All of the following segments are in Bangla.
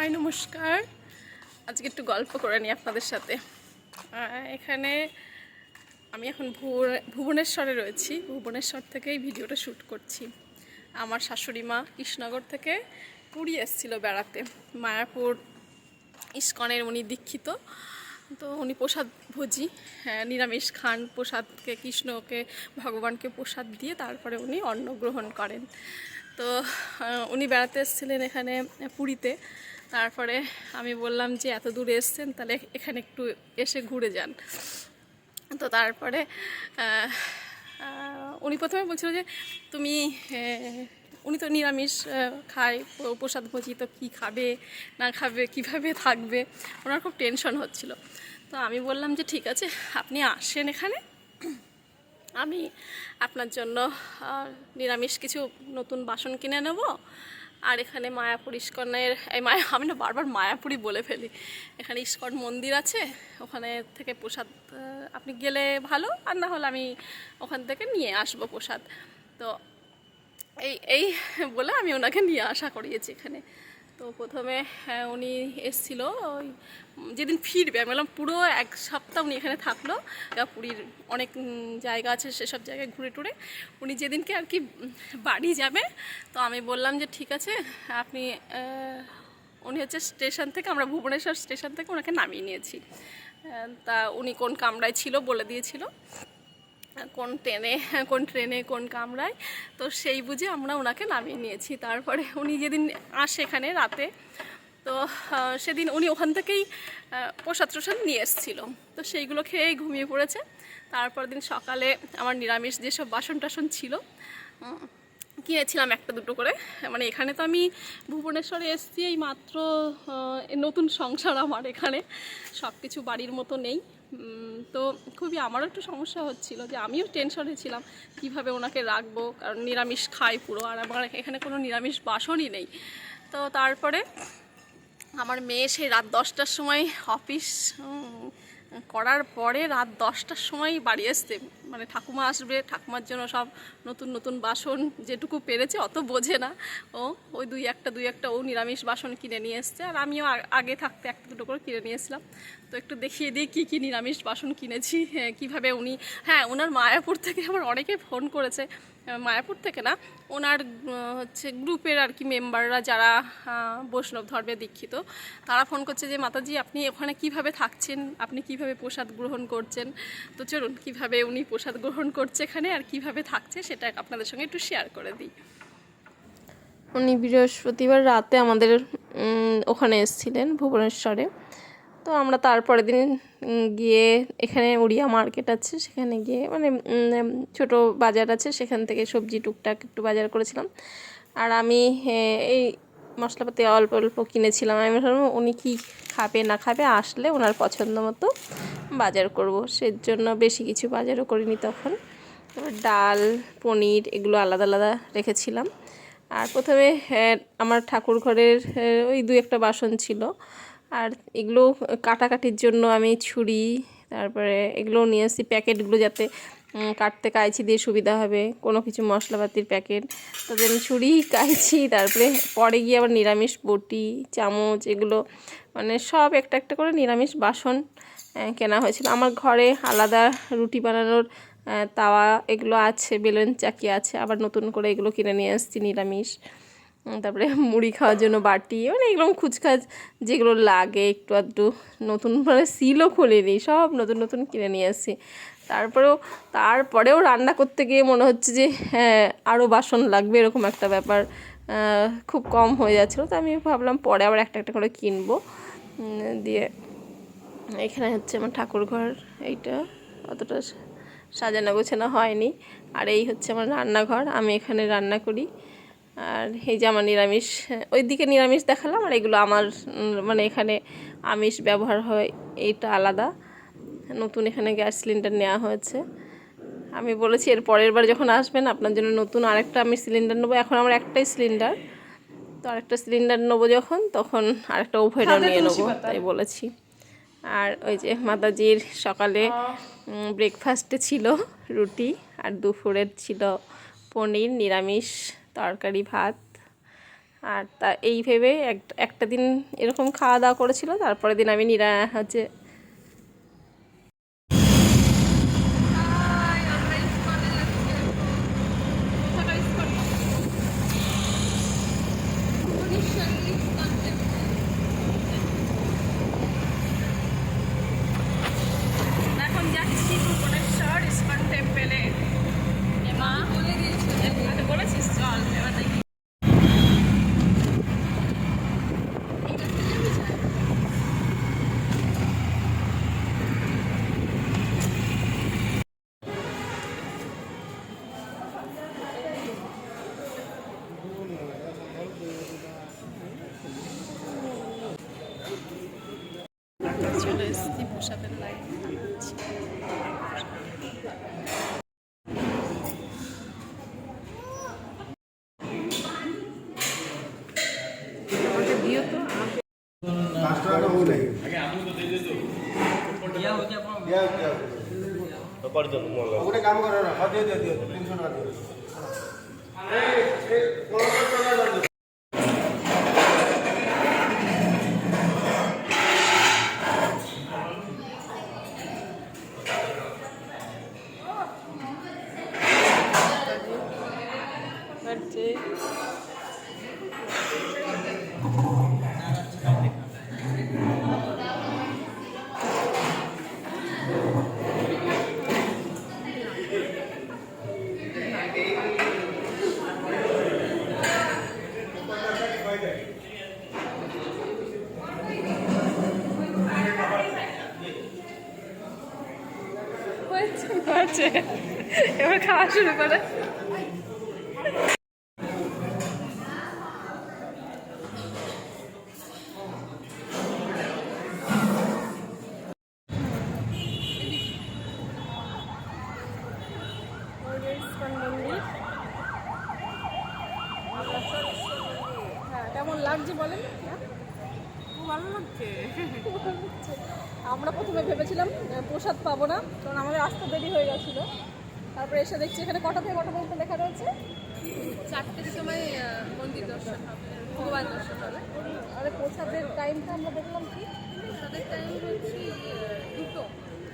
হাই নমস্কার। আজকে একটু গল্প করে নিই আপনাদের সাথে। এখানে আমি এখন ভুব- ভুবনেশ্বরে রয়েছি। ভুবনেশ্বর থেকেই ভিডিওটা শ্যুট করছি। আমার শাশুড়ি মা কৃষ্ণনগর থেকে পুরী এসেছিল বেড়াতে। মায়াপুর ইস্কনের উনি দীক্ষিত। তো উনি প্রসাদ ভোজি। হ্যাঁ, নিরামিষ খান প্রসাদকে কৃষ্ণকে ভগবানকে প্রসাদ দিয়ে তারপরে উনি অন্ন গ্রহণ করেন। তো উনি বেড়াতে এসেছিলেন এখানে পুরীতে। তারপরে আমি বললাম যে, এত দূরে এসছেন, তাহলে এখানে একটু এসে ঘুরে যান। তো তারপরে উনি প্রথমে বলছিল যে, তুমি উনি তো নিরামিষ খায়, প্রসাদ ভোজি, তো কী খাবে, না খাবে, কীভাবে থাকবে? ওনার খুব টেনশন হচ্ছিল। তো আমি বললাম যে, ঠিক আছে, আপনি আসেন এখানে। আমি আপনার জন্য নিরামিষ কিছু নতুন বাসন কিনে নেব আর এখানে মায়াপুর ইস্কনের, এই মায়া, আমি না বারবার মায়াপুরি বলে ফেলি। এখানে ইস্কন মন্দির আছে, ওখানে থেকে প্রসাদ আপনি গেলে ভালো, আর না হলে আমি ওখান থেকে নিয়ে আসব প্রসাদ। তো এই এই বলে আমি ওনাকে নিয়ে আসা করিয়েছি এখানে। তো প্রথমে হ্যাঁ, উনি এসছিল ওই যেদিন ফিরবে আমি বললাম পুরো এক সপ্তাহ উনি এখানে থাকল পুরীর অনেক জায়গা আছে সেসব জায়গায় ঘুরে টুরে। উনি যেদিনকে আর কি বাড়ি যাবে তো আমি বললাম যে ঠিক আছে আপনি উনি হচ্ছে স্টেশন থেকে আমরা ভুবনেশ্বর স্টেশন থেকে ওনাকে নামিয়ে নিয়েছি। তা উনি কোন কামরায় ছিল বলে দিয়েছিল। কোন ট্রেনে কোন ট্রেনে, কোন কামরায়। তো সেই বুঝে আমরা ওনাকে নামিয়ে নিয়েছি। তারপরে উনি যেদিন আসে এখানে রাতে, তো সেদিন উনি ওখান থেকেই প্রসাদ প্রসাদ নিয়ে এসেছিল। তো সেইগুলো খেয়েই ঘুমিয়ে পড়েছে। তারপর দিন সকালে আমার নিরামিষ যেসব বাসন টাসন ছিল কিনেছিলাম একটা দুটো করে। মানে এখানে তো আমি ভুবনেশ্বরে এসেছি এই মাত্র নতুন সংসার আমার এখানে। সব কিছু বাড়ির মতো নেই। তো খুবই আমারও একটু সমস্যা হচ্ছিল যে আমিও টেনশনে ছিলাম কীভাবে ওনাকে রাখব, কারণ নিরামিষ খাই পুরো, আর আমার এখানে কোনো নিরামিষ বাসনই নেই। তো তারপরে আমার মেয়ে সেই রাত দশটার সময় অফিস করার পরে রাত দশটার সময় বাড়ি আসতে মানে ঠাকুমা আসবে ঠাকুমার জন্য সব নতুন নতুন বাসন যেটুকু পেরেছে অত বোঝে না। ও ওই দুই একটা দুই একটা ও নিরামিষ বাসন কিনে নিয়ে এসছে। আর আমিও আগে থাকতে একটা দুটো করে কিনে নিয়ে এসলাম তো একটু দেখিয়ে দিই কী কী নিরামিষ বাসন কিনেছি। হ্যাঁ, কীভাবে উনি হ্যাঁ ওনার মায়াপুর থেকে আমার অনেকে ফোন করেছে। মায়াপুর থেকে না ওনার হচ্ছে গ্রুপের আর কি মেম্বাররা যারা বৈষ্ণব ধর্মে দীক্ষিত তারা ফোন করছে যে মাতাজি আপনি ওখানে কীভাবে থাকছেন? আপনি কীভাবে প্রসাদ গ্রহণ করছেন? তো চলুন কীভাবে উনি প্রসাদ গ্রহণ করছে এখানে আর কীভাবে থাকছে সেটা আপনাদের সঙ্গে একটু শেয়ার করে দিই। উনি বৃহস্পতিবার রাতে আমাদের ওখানে এসেছিলেন ভুবনেশ্বরে। তো আমরা তারপরের দিন গিয়ে এখানে উড়িয়া মার্কেট আছে, সেখানে গিয়ে মানে ছোট বাজার আছে, সেখান থেকে সবজি টুকটাক একটু বাজার করেছিলাম। আর আমি এই মশলাপাতি অল্প অল্প কিনেছিলাম। আমি ভাবলাম, উনি কী খাবে, না খাবে, আসলে ওনার পছন্দ মতো বাজার করব। সের জন্য বেশি কিছু বাজারও করিনি তখন। ডাল, পনির এগুলো আলাদা আলাদা রেখেছিলাম। আর প্রথমে আমার ঠাকুর ঘরের ওই দু একটা বাসন ছিল। আর এগুলো কাটাকাটির জন্য আমি ছুরি, তারপরে এগুলো নিয়ে এসেছি প্যাকেটগুলো যাতে কাটতে কাইছি দিয়ে সুবিধা হবে, কোনো কিছু মশলাপাতির প্যাকেট। তাদের আমি ছুরি কাইছি, তারপরে পরে গিয়ে আবার নিরামিষ, বটি, চামচ, এগুলো মানে সব একটা একটা করে নিরামিষ বাসন কেনা হয়েছিল। আমার ঘরে আলাদা রুটি বানানোর তাওয়া এগুলো আছে, বেলুন চাকি আছে, আবার নতুন করে এগুলো কিনে নিয়ে আসছি নিরামিষ। তারপরে মুড়ি খাওয়ার জন্য বাটি মানে এগুলো খুচখাচ যেগুলো লাগে, একটু আধটু নতুন মানে সিলও খুলিনি, সব নতুন নতুন কিনে নিয়ে এসেছি তারপরেও তারপরেও রান্না করতে গিয়ে মনে হচ্ছে যে হ্যাঁ আরও বাসন লাগবে, এরকম একটা ব্যাপার খুব কম হয়ে যাচ্ছিল। তো আমি ভাবলাম পরে আবার একটা একটা করে কিনবো। দিয়ে এখানে হচ্ছে আমার ঠাকুর ঘর এইটা অতটা সাজানো গোছানো হয়নি। আর এই হচ্ছে আমার রান্নাঘর, আমি এখানে রান্না করি। আর এই যে আমার নিরামিষ ওই দিকে নিরামিষ দেখালাম, আর এগুলো আমার মানে এখানে আমিষ ব্যবহার হয়, এইটা আলাদা। নতুন এখানে গ্যাস সিলিন্ডার নেওয়া হয়েছে। আমি বলেছি এর পরের বার যখন আসবেন আপনার জন্য নতুন আরেকটা আমি সিলিন্ডার নেব। এখন আমার একটাই সিলিন্ডার। তো আরেকটা সিলিন্ডার নেব যখন তখন আরেকটা ওভেনও নিয়ে নেব তাই বলেছি। আর ওই যে মাতাজির সকালে ব্রেকফাস্টে ছিল রুটি আর দুপুরের ছিল পনির নিরামিষ তরকারি ভাত। আর তা এই ভেবে এক- একটা দিন এরকম খাওয়া দাওয়া করেছিল তারপরের দিন আমি নিরা হচ্ছে એવું નહીં. કામ કરો এবার খাওয়া শুরু করে কেমন লাগছে বলেন আমরা প্রথমে ভেবেছিলাম প্রসাদ পাবো না, কারণ আমাদের আসতে দেরি হয়ে গেছিল। তারপরে এসে দেখছি এখানে কটা থেকে কটা পর্যন্ত লেখা রয়েছে? চারটের সময় মন্দির দর্শন হবে ভগবান দর্শন হবে। আরে প্রসাদের টাইমটা আমরা দেখলাম কি? তাদের টাইম হচ্ছে দুটো।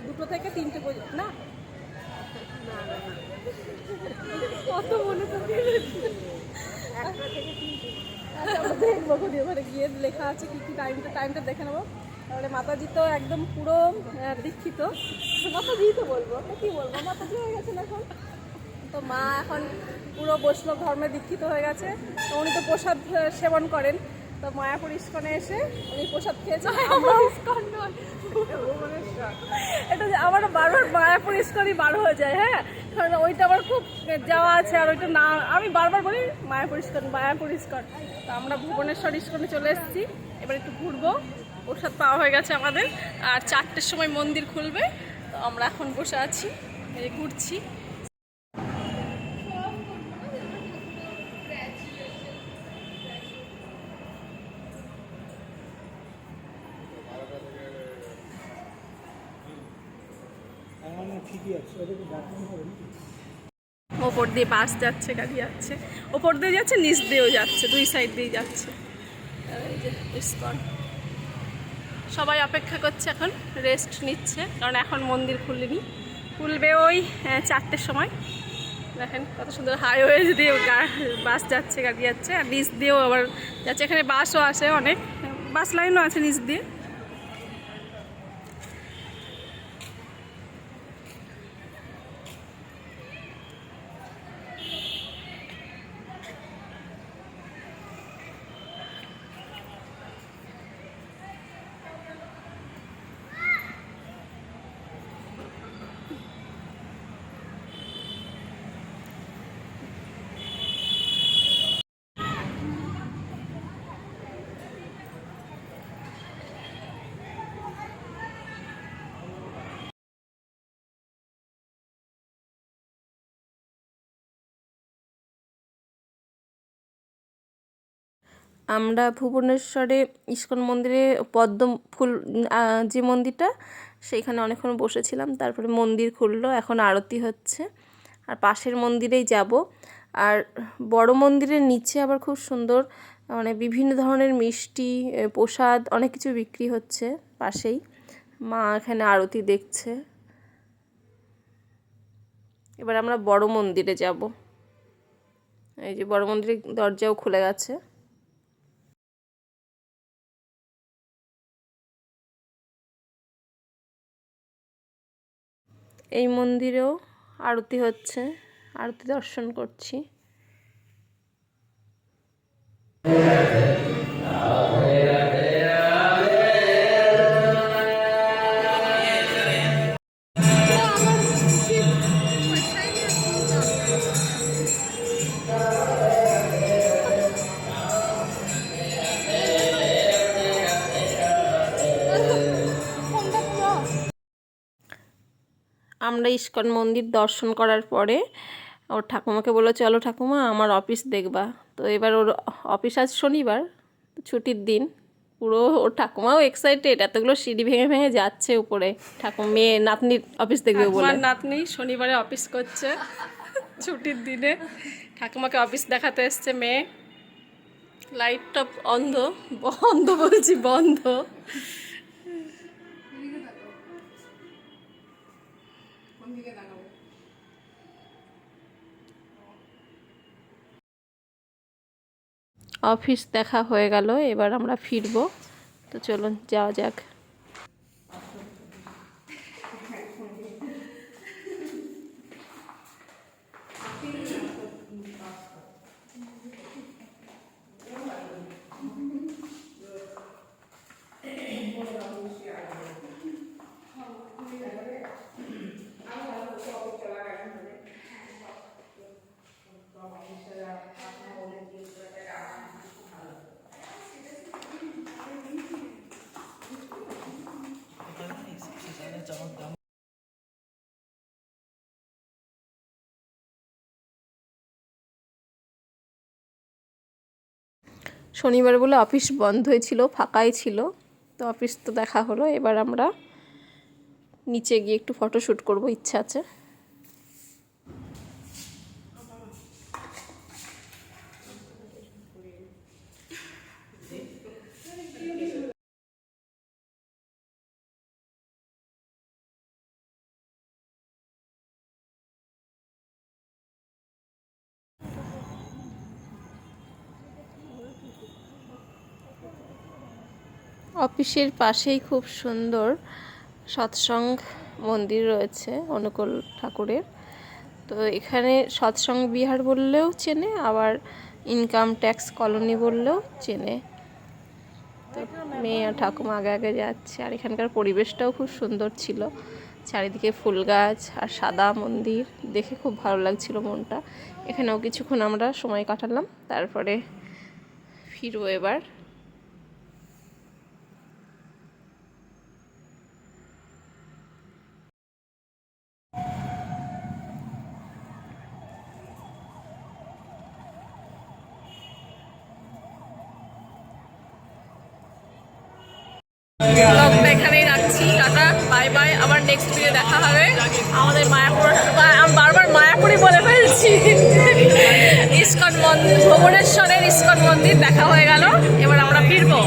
দুটো থেকে তিনটে পর্যন্ত না? কত মনে থাকে একটা থেকে তিনটে। আচ্ছা আমরা দেখব ওখানে গিয়ে লেখা আছে কি কি টাইমটা টাইমটা দেখে নেব। তাহলে মাতাজি তো একদম পুরো দীক্ষিত। মাতাজি তো বলব কি বলব? মাতাজি হয়ে গেছেন এখন? তো মা এখন পুরো বৈষ্ণব ধর্মে দীক্ষিত হয়ে গেছে। তো উনি তো প্রসাদ সেবন করেন। তো মায়াপুর ইস্কনে এসে উনি প্রসাদ খেয়েছেন। নয়। এটা যে আমার বারবার মায়াপুর ইস্কনই বার হয়ে যায় হ্যাঁ? কারণ ওইটা আমার খুব যাওয়া আছে আর ওইটা না আমি বারবার বলি মায়াপুর ইস্কন মায়াপুর ইস্কন। তো আমরা ভুবনেশ্বর ইস্কনে চলে এসেছি। এবার একটু ঘুরবো। প্রসাদ পাওয়া হয়ে গেছে আমাদের। আর চারটের সময় মন্দির খুলবে। তো আমরা এখন বসে আছি ঘুরছি। ওপর দিয়ে বাস যাচ্ছে, গাড়ি যাচ্ছে। ওপর দিয়ে যাচ্ছে, নিচ দিয়েও যাচ্ছে, দুই সাইড দিয়ে যাচ্ছে। ইস্কন সবাই অপেক্ষা করছে এখন রেস্ট নিচ্ছে, কারণ এখন মন্দির খুললেনি। খুলবে ওই চারটের সময়। দেখেন কত সুন্দর হাইওয়ে দিয়ে বাস যাচ্ছে, গাড়ি যাচ্ছে, আর নিচ দিয়েও আবার যাচ্ছে। এখানে বাসও আসে অনেক। বাস লাইনও আছে নিচ দিয়ে। আমরা ভুবনেশ্বরে ইস্কন মন্দিরে পদ্ম ফুল যে মন্দিরটা, সেইখানে অনেকক্ষণ বসেছিলাম, তারপরে মন্দির খুললো, এখন আরতি হচ্ছে। আর পাশের মন্দিরেই যাব। আর বড় মন্দিরের নিচে আবার খুব সুন্দর মানে বিভিন্ন ধরনের মিষ্টি প্রসাদ, অনেক কিছু বিক্রি হচ্ছে পাশেই। মা এখানে আরতি দেখছে। এবার আমরা বড় মন্দিরে যাব। এই যে বড় মন্দিরের দরজাও খুলে গেছে। এই মন্দিরেও আরতি হচ্ছে আরতি দর্শন করছি। আমরা ইস্কন মন্দির দর্শন করার পরে ওর ঠাকুমাকে বলল, চলো ঠাকুমা, আমার অফিস দেখবা। তো এবার ওর অফিস আজ শনিবার ছুটির দিন। পুরো ওর ঠাকুমাও এক্সাইটেড এতগুলো সিঁড়ি ভেঙে ভেঙে যাচ্ছে উপরে। ঠাকুমা, মেয়ে নাতনির অফিস দেখবে আমার নাতনি শনিবারে অফিস করছে ছুটির দিনে। ঠাকুমাকে অফিস দেখাতে এসছে মেয়ে। লাইটটা অন্ধ, বন্ধ বলছি, বন্ধ। অফিস দেখা হয়ে গেল এবার আমরা ফিরবো। তো চলুন যাওয়া যাক। শনিবার বলে অফিস বন্ধই ছিল ফাঁকাই ছিল। তো অফিস তো দেখা হলো, এবার আমরা নিচে গিয়ে একটু ফটোশ্যুট করব, ইচ্ছা আছে। অফিসের পাশেই খুব সুন্দর সৎসঙ্গ মন্দির রয়েছে, অনুকূল ঠাকুরের। তো এখানে সৎসঙ্গ বিহার বললেও চেনে, আবার ইনকাম ট্যাক্স কলোনি বললেও চেনে। তো মেয়ে আর ঠাকুমা আগে আগে যাচ্ছে, আর এখানকার পরিবেশটাও খুব সুন্দর ছিল। চারিদিকে ফুল গাছ আর সাদা মন্দির, দেখে খুব ভালো লাগছিল মনটা। এখানেও কিছুক্ষণ আমরা সময় কাটালাম, তারপরে ফিরবো এবার। এখানেই বাই বাই আবার নেক্সট দেখা আমাদের মায়াপুর বারবার মায়াপুরই বলে ইস্কন মন্দির ভুবনেশ্বরের ইস্কন মন্দির দেখা হয়ে গেল, এবার আমরা ফিরবো।